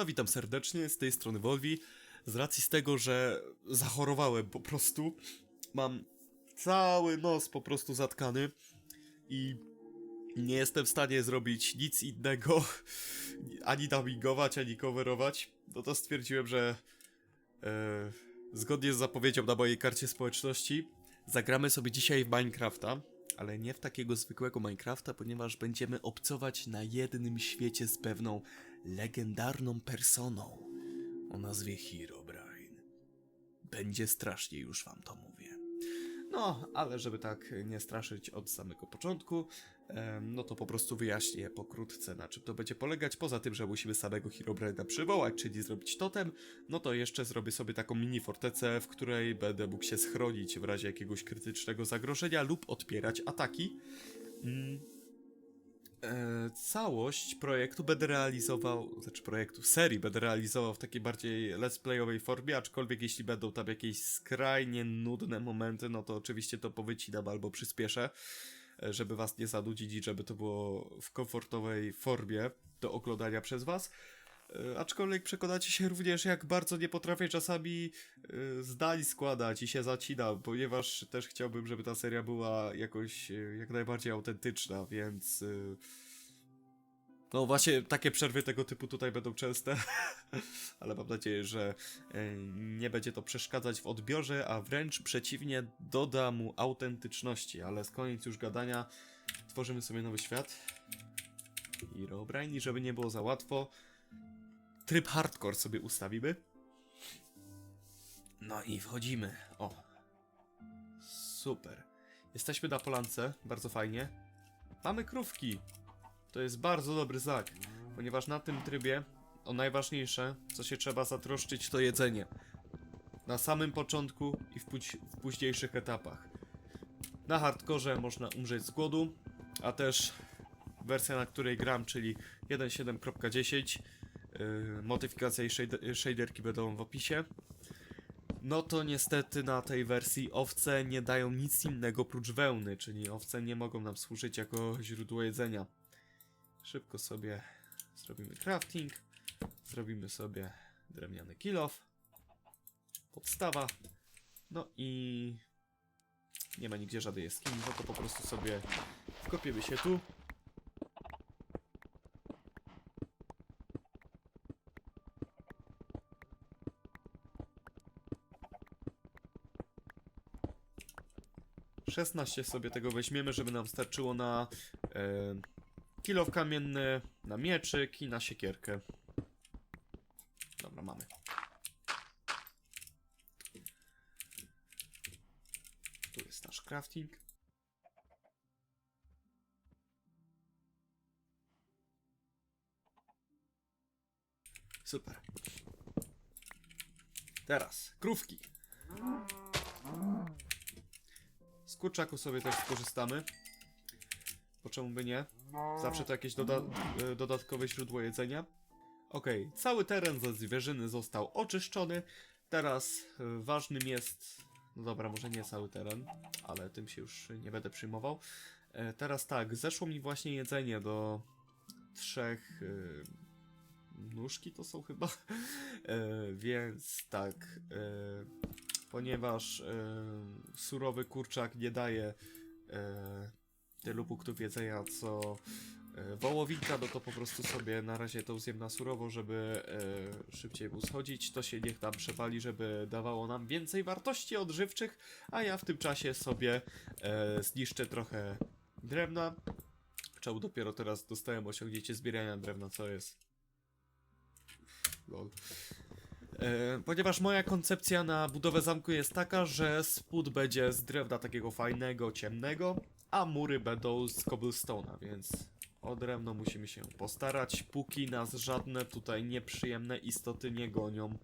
No witam serdecznie, z tej strony Wolwi. Z racji z tego, że zachorowałem po prostu, mam cały nos po prostu zatkany i nie jestem w stanie zrobić nic innego, ani dubbingować, ani coverować, no to stwierdziłem, że e, zgodnie z zapowiedzią na mojej karcie społeczności zagramy sobie dzisiaj w Minecrafta, ale nie w takiego zwykłego Minecrafta, ponieważ będziemy obcować na jednym świecie z pewną legendarną personą o nazwie Herobrine. Będzie strasznie, już wam to mówię. No, ale żeby tak nie straszyć od samego początku, no to po prostu wyjaśnię pokrótce, na czym to będzie polegać. Poza tym, że musimy samego Herobrine'a przywołać, czyli zrobić totem, no to jeszcze zrobię sobie taką mini fortecę, w której będę mógł się schronić w razie jakiegoś krytycznego zagrożenia lub odpierać ataki. Mm. E, całość projektu będę realizował, znaczy projektu, serii będę realizował w takiej bardziej let's playowej formie, aczkolwiek jeśli będą tam jakieś skrajnie nudne momenty, no to oczywiście to powycinam albo przyspieszę, e, żeby was nie zanudzić i żeby to było w komfortowej formie do oglądania przez was. E, Aczkolwiek przekonacie się również, jak bardzo nie potrafię czasami e, zdań składać i się zacinam, ponieważ też chciałbym, żeby ta seria była jakoś e, jak najbardziej autentyczna, więc. No właśnie, takie przerwy tego typu tutaj będą częste, ale mam nadzieję, że nie będzie to przeszkadzać w odbiorze, a wręcz przeciwnie, doda mu autentyczności, ale z koniec już gadania tworzymy sobie nowy świat. I Robrain, żeby nie było za łatwo, tryb hardcore sobie ustawimy. No i wchodzimy. O. Super. Jesteśmy na polance, bardzo fajnie. Mamy krówki. To jest bardzo dobry znak, ponieważ na tym trybie o najważniejsze, co się trzeba zatroszczyć, to jedzenie. Na samym początku i w, w późniejszych etapach. Na hardkorze można umrzeć z głodu, a też wersja, na której gram, czyli 1.7.10 Yy, modyfikacja i shade- shaderki będą w opisie. No to niestety na tej wersji owce nie dają nic innego prócz wełny, czyli owce nie mogą nam służyć jako źródło jedzenia. Szybko sobie zrobimy crafting, zrobimy sobie drewniany kilof, podstawa, no i nie ma nigdzie żadnej jaskini, no to po prostu sobie wkopiemy się tu. Szesnaście sobie tego weźmiemy, żeby nam starczyło na e, kamienny, na mieczyk i na siekierkę. Dobra, mamy. Tu jest nasz crafting. Super. Teraz krówki. Z kurczaku sobie też skorzystamy. Po czemu by nie? Zawsze to jakieś doda e, dodatkowe źródło jedzenia. Okej, cały teren ze zwierzyny został oczyszczony. Teraz e, ważnym jest... No dobra, może nie cały teren, ale tym się już nie będę przyjmował. E, teraz tak, zeszło mi właśnie jedzenie do trzech... E, nóżki to są chyba. E, więc tak... Ponieważ e, surowy kurczak nie daje e, tylu punktów jedzenia co e, wołowinka, no to po prostu sobie na razie to zjem na surowo, żeby e, szybciej mu schodzić. To się niech nam przepali, żeby dawało nam więcej wartości odżywczych, a ja w tym czasie sobie e, zniszczę trochę drewna. Czemu dopiero teraz dostałem osiągnięcie zbierania drewna, co jest? Lol. E, ponieważ moja koncepcja na budowę zamku jest taka, że spód będzie z drewna takiego fajnego, ciemnego, a mury będą z cobblestone'a, więc o drewno musimy się postarać, póki nas żadne tutaj nieprzyjemne istoty nie gonią.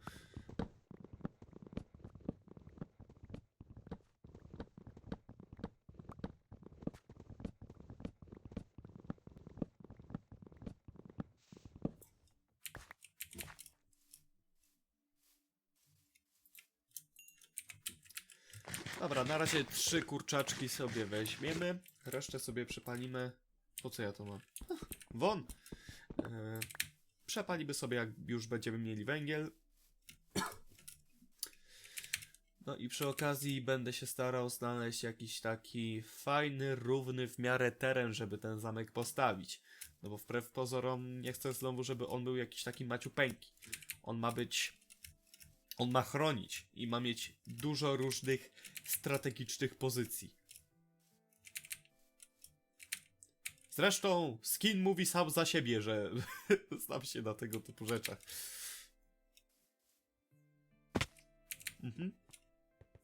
Dobra, na razie trzy kurczaczki sobie weźmiemy, resztę sobie przypalimy. Po co ja to mam? Won! E, przepalimy sobie, jak już będziemy mieli węgiel. No i przy okazji będę się starał znaleźć jakiś taki fajny, równy w miarę teren, żeby ten zamek postawić. No bo wbrew pozorom nie chcę znowu, żeby on był jakiś taki maciupeńki. On ma być... On ma chronić i ma mieć dużo różnych strategicznych pozycji. Zresztą skin mówi sam za siebie, że znam się na tego typu rzeczach. Mhm.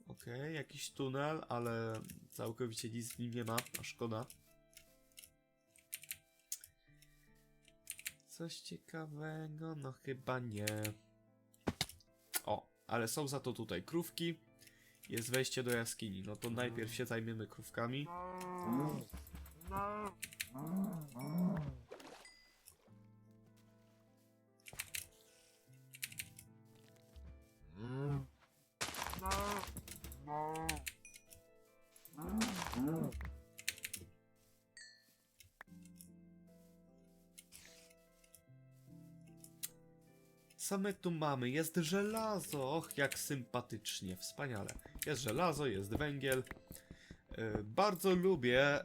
Okej, jakiś tunel, ale całkowicie nic w nim nie ma, a szkoda. Coś ciekawego? No chyba nie. O, ale są za to tutaj krówki. Jest wejście do jaskini. No to najpierw się zajmiemy krówkami. Co my tu mamy? Jest żelazo. Och, jak sympatycznie, wspaniale. Jest żelazo, jest węgiel. E, bardzo lubię e,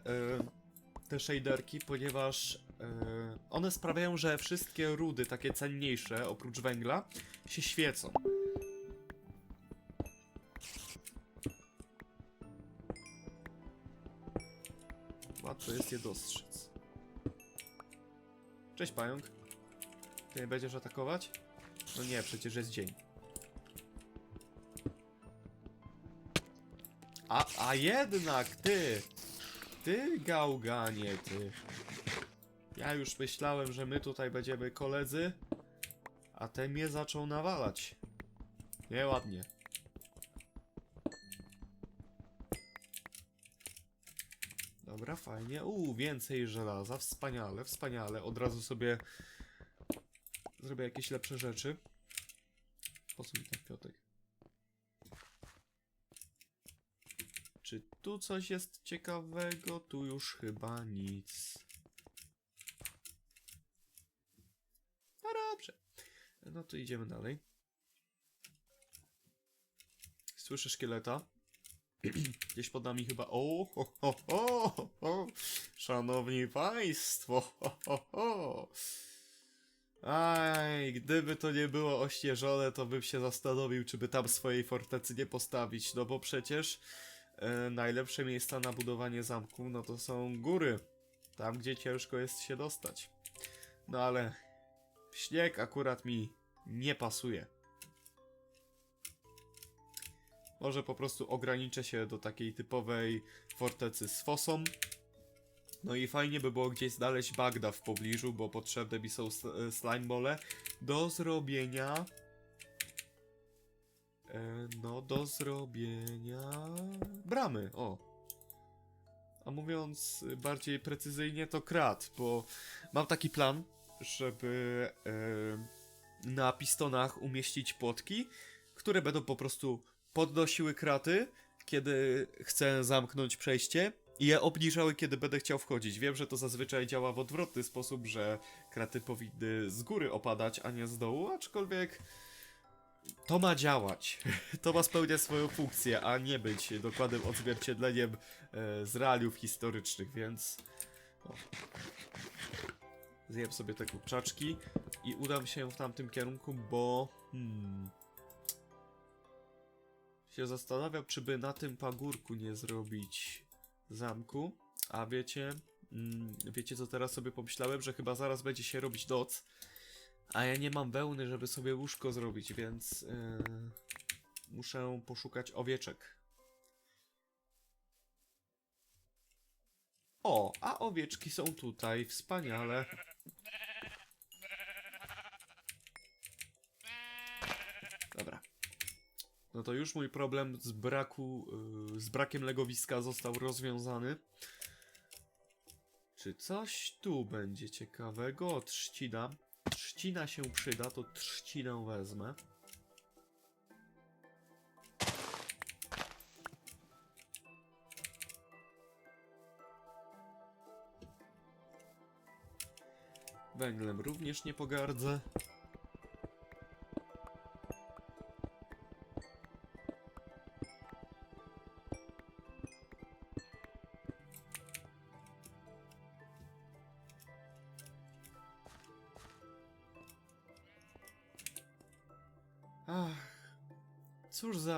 te shaderki, ponieważ e, one sprawiają, że wszystkie rudy, takie cenniejsze, oprócz węgla, się świecą. Łatwo jest je dostrzec. Cześć pająk. Ty nie będziesz atakować? No nie, przecież jest dzień. A, a jednak ty! Ty gałganie, ty. Ja już myślałem, że my tutaj będziemy koledzy, a ten mnie zaczął nawalać. Nieładnie. Dobra, fajnie. Uuu, więcej żelaza. Wspaniale, wspaniale. Od razu sobie zrobię jakieś lepsze rzeczy. Po co mi ten kwiatek? Czy tu coś jest ciekawego? Tu już chyba nic. No dobrze. No to idziemy dalej. Słyszę szkieleta. Gdzieś pod nami chyba. O, ho, ho, ho, ho. Szanowni Państwo. Ho, ho, ho. Aj, gdyby to nie było ościeżone, to bym się zastanowił, czy by tam swojej fortecy nie postawić. No bo przecież e, najlepsze miejsca na budowanie zamku, no to są góry. Tam, gdzie ciężko jest się dostać. No ale śnieg akurat mi nie pasuje. Może po prostu ograniczę się do takiej typowej fortecy z fosą. No i fajnie by było gdzieś znaleźć Bagda w pobliżu, bo potrzebne mi są sl- slimebole do zrobienia. E, no, do zrobienia bramy, o. A mówiąc bardziej precyzyjnie, to krat, bo mam taki plan, żeby e, na pistonach umieścić płotki, które będą po prostu podnosiły kraty, kiedy chcę zamknąć przejście i je obniżały, kiedy będę chciał wchodzić. Wiem, że to zazwyczaj działa w odwrotny sposób, że kraty powinny z góry opadać, a nie z dołu, aczkolwiek to ma działać. To ma spełniać swoją funkcję, a nie być dokładnym odzwierciedleniem e, z realiów historycznych, więc... O. Zjem sobie te kurczaczki i udam się w tamtym kierunku, bo... Hmm, się zastanawiam, czy by na tym pagórku nie zrobić zamku. A wiecie, mm, wiecie co teraz sobie pomyślałem, że chyba zaraz będzie się robić noc. A ja nie mam wełny, żeby sobie łóżko zrobić, więc yy, muszę poszukać owieczek. O, a owieczki są tutaj, wspaniale. Dobra. No to już mój problem z braku, yy, z brakiem legowiska został rozwiązany. Czy coś tu będzie ciekawego? Trzcina. Trzcina się przyda, to trzcinę wezmę. Węglem również nie pogardzę.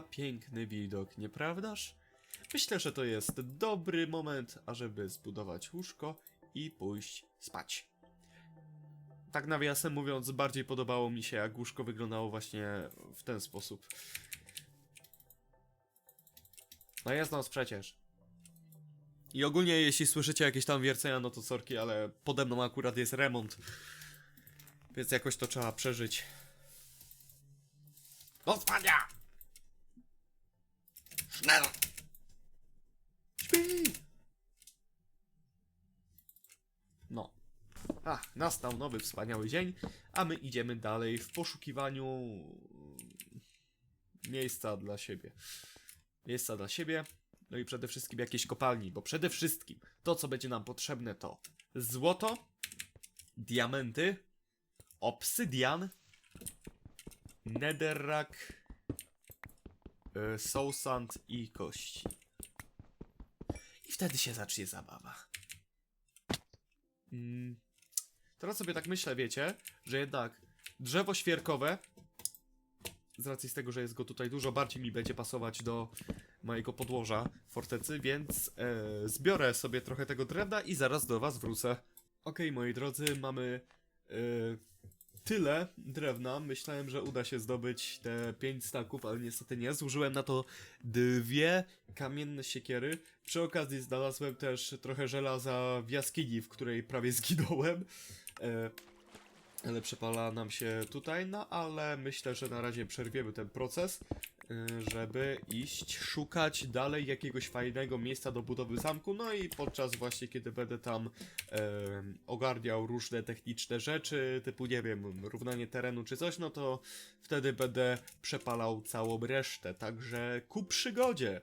Piękny widok, nieprawdaż? Myślę, że to jest dobry moment, ażeby zbudować łóżko i pójść spać. Tak nawiasem mówiąc, bardziej podobało mi się, jak łóżko wyglądało właśnie w ten sposób. No jest noc przecież. I ogólnie, jeśli słyszycie jakieś tam wiercenia, no to sorki, ale pode mną akurat jest remont. Więc jakoś to trzeba przeżyć. Do spania! Schnell! Śpi! No. A, nastał nowy wspaniały dzień, a my idziemy dalej w poszukiwaniu miejsca dla siebie. Miejsca dla siebie, no i przede wszystkim jakiejś kopalni, bo przede wszystkim to, co będzie nam potrzebne to złoto, diamenty, obsydian, netherrack, y, soul sand i kości. I wtedy się zacznie zabawa. Mm. Teraz sobie tak myślę, wiecie, że jednak drzewo świerkowe, z racji z tego, że jest go tutaj dużo, bardziej mi będzie pasować do mojego podłoża fortecy, więc e, zbiorę sobie trochę tego drewna i zaraz do was wrócę. Okej, moi drodzy, mamy e, tyle drewna. Myślałem, że uda się zdobyć te 5 staków, ale niestety nie. Zużyłem na to dwie kamienne siekiery. Przy okazji znalazłem też trochę żelaza w jaskini, w której prawie zginąłem. E, ale przepala nam się tutaj, no ale myślę, że na razie przerwiemy ten proces, żeby iść szukać dalej jakiegoś fajnego miejsca do budowy zamku, no i podczas właśnie kiedy będę tam e, ogarniał różne techniczne rzeczy, typu nie wiem, równanie terenu czy coś, no to wtedy będę przepalał całą resztę, także ku przygodzie!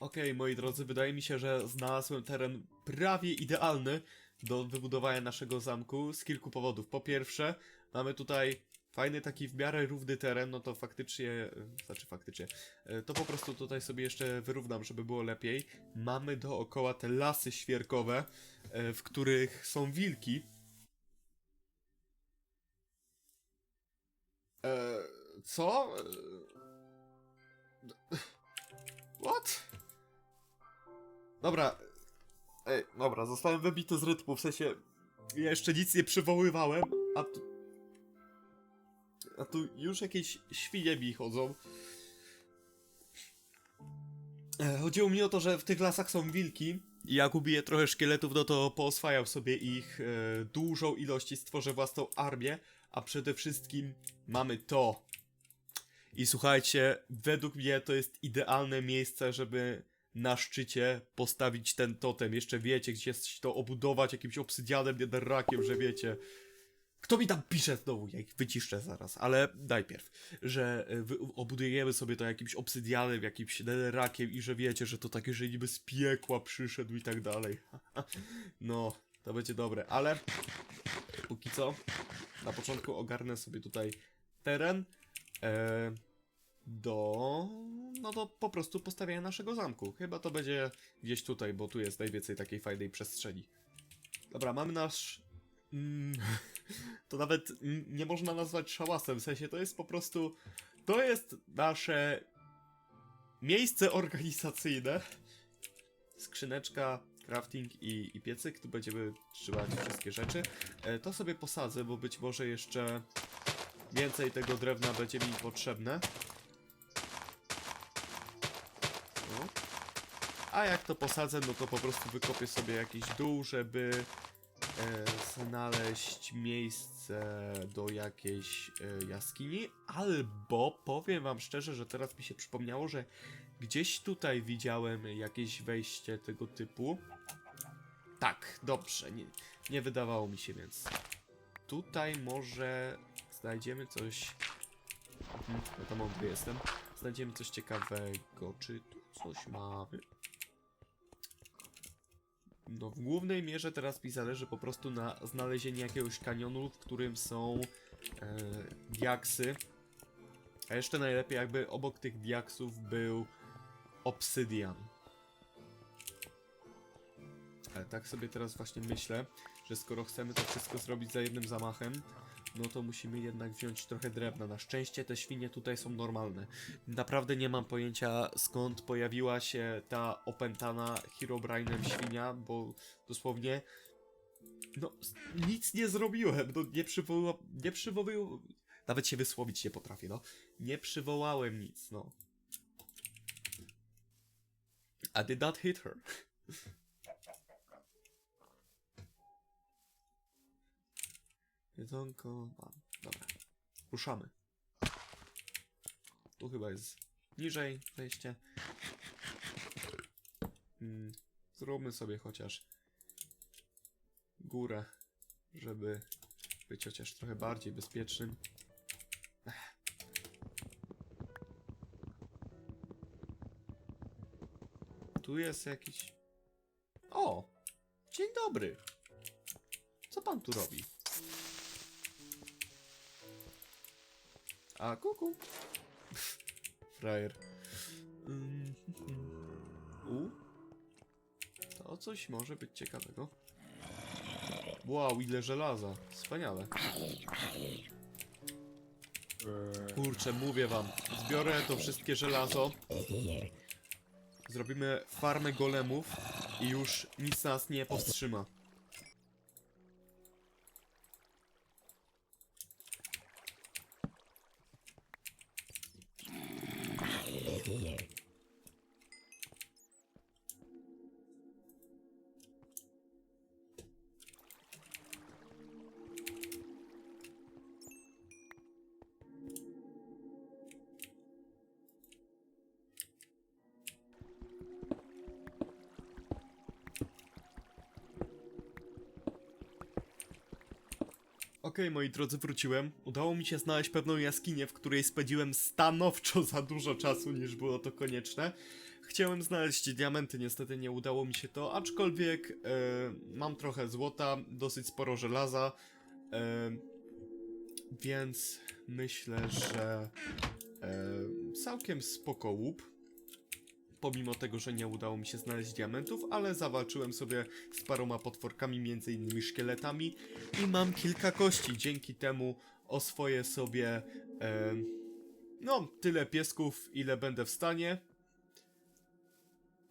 Okej, moi drodzy, wydaje mi się, że znalazłem teren prawie idealny do wybudowania naszego zamku z kilku powodów. Po pierwsze, mamy tutaj fajny taki w miarę równy teren, no to faktycznie, znaczy faktycznie, e, to po prostu tutaj sobie jeszcze wyrównam, żeby było lepiej. Mamy dookoła te lasy świerkowe, e, w których są wilki. E, co? E, What? Dobra. Ej, dobra, zostałem wybity z rytmu, w sensie ja jeszcze nic nie przywoływałem, a. A tu już jakieś świnie mi chodzą. E, Chodziło mi o to, że w tych lasach są wilki i jak ubiję trochę szkieletów, no to pooswajał sobie ich e, dużą ilość i stworzę własną armię, a przede wszystkim mamy to. I słuchajcie, według mnie to jest idealne miejsce, żeby na szczycie postawić ten totem. Jeszcze wiecie, gdzieś to obudować jakimś obsydianem, netherrackiem, że wiecie. Kto mi tam pisze znowu? Ja ich wyciszczę zaraz, ale najpierw, że e, obudujemy sobie to jakimś obsydianem, jakimś netherrackiem i że wiecie, że to takie, że niby z piekła przyszedł i tak dalej. No, to będzie dobre, ale póki co, na początku ogarnę sobie tutaj teren e, do, no do po prostu postawienia naszego zamku. Chyba to będzie gdzieś tutaj, bo tu jest najwięcej takiej fajnej przestrzeni. Dobra, mamy nasz... Mm, to nawet nie można nazwać szałasem, w sensie to jest po prostu... To jest nasze miejsce organizacyjne. Skrzyneczka, crafting i, i piecyk, tu będziemy trzymać wszystkie rzeczy. E, to sobie posadzę, bo być może jeszcze więcej tego drewna będzie mi potrzebne. A jak to posadzę, no to po prostu wykopię sobie jakiś dół, żeby znaleźć miejsce do jakiejś e, jaskini. Albo powiem wam szczerze, że teraz mi się przypomniało, że gdzieś tutaj widziałem jakieś wejście tego typu. Tak, dobrze, nie, nie wydawało mi się więc. Tutaj może znajdziemy coś. Mhm, ja to mądry jestem. Znajdziemy coś ciekawego. Czy tu coś mamy? No w głównej mierze teraz mi zależy po prostu na znalezieniu jakiegoś kanionu, w którym są e, diaksy. A jeszcze najlepiej jakby obok tych diaksów był obsydian. Ale tak sobie teraz właśnie myślę, że skoro chcemy to wszystko zrobić za jednym zamachem, no to musimy jednak wziąć trochę drewna. Na szczęście te świnie tutaj są normalne. Naprawdę nie mam pojęcia skąd pojawiła się ta opętana Herobrine'em świnia, bo dosłownie no nic nie zrobiłem, no nie przywołałem, nie przywołałem, nawet się wysłowić nie potrafię, no. Nie przywołałem nic, no. I did not hit her. Jedzonko mam. Dobra. Ruszamy. Tu chyba jest niżej wejście. Mm, zróbmy sobie chociaż górę, żeby być chociaż trochę bardziej bezpiecznym. Ech. Tu jest jakiś... O! Dzień dobry! Co pan tu robi? A, kuku. Frajer. U? To coś może być ciekawego. Wow, ile żelaza. Wspaniale. Kurczę, mówię wam. Zbiorę to wszystkie żelazo. Zrobimy farmę golemów i już nic nas nie powstrzyma. Okej, moi drodzy, wróciłem. Udało mi się znaleźć pewną jaskinię, w której spędziłem stanowczo za dużo czasu, niż było to konieczne. Chciałem znaleźć diamenty, niestety nie udało mi się to, aczkolwiek e, mam trochę złota, dosyć sporo żelaza, e, więc myślę, że e, całkiem spoko łup. Pomimo tego, że nie udało mi się znaleźć diamentów, ale zawalczyłem sobie z paroma potworkami, między innymi szkieletami i mam kilka kości. Dzięki temu oswoję sobie e, no tyle piesków, ile będę w stanie.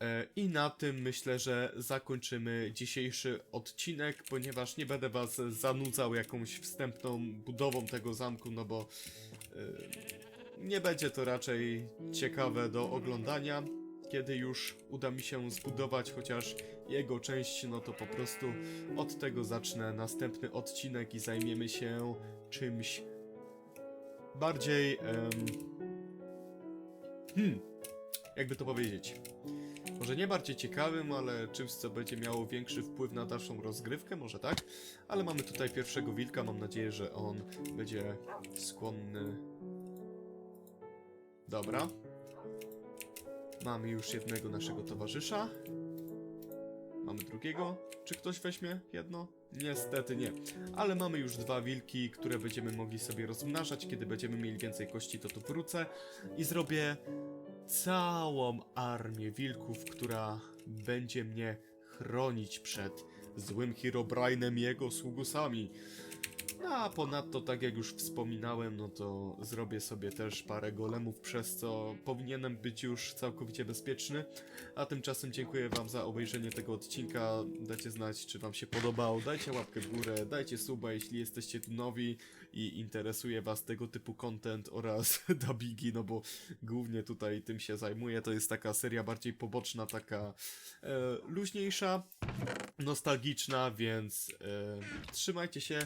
E, I na tym myślę, że zakończymy dzisiejszy odcinek, ponieważ nie będę was zanudzał jakąś wstępną budową tego zamku, no bo e, nie będzie to raczej ciekawe do oglądania. Kiedy już uda mi się zbudować chociaż jego część, no to po prostu od tego zacznę następny odcinek i zajmiemy się czymś bardziej. em, hmm, jakby to powiedzieć. Może nie bardziej ciekawym, ale czymś, co będzie miało większy wpływ na dalszą rozgrywkę, może tak? Ale mamy tutaj pierwszego wilka, mam nadzieję, że on będzie skłonny. Dobra. Mamy już jednego naszego towarzysza. Mamy drugiego. Czy ktoś weźmie jedno? Niestety nie. Ale mamy już dwa wilki, które będziemy mogli sobie rozmnażać. Kiedy będziemy mieli więcej kości, to tu wrócę i zrobię całą armię wilków, która będzie mnie chronić przed złym Herobrine'em i jego sługusami. No a ponadto, tak jak już wspominałem, no to zrobię sobie też parę golemów, przez co powinienem być już całkowicie bezpieczny. A tymczasem dziękuję wam za obejrzenie tego odcinka. Dajcie znać, czy wam się podobał. Dajcie łapkę w górę, dajcie suba, jeśli jesteście tu nowi i interesuje was tego typu content oraz dubbingi, no bo głównie tutaj tym się zajmuję. To jest taka seria bardziej poboczna, taka e, luźniejsza, nostalgiczna, więc e, trzymajcie się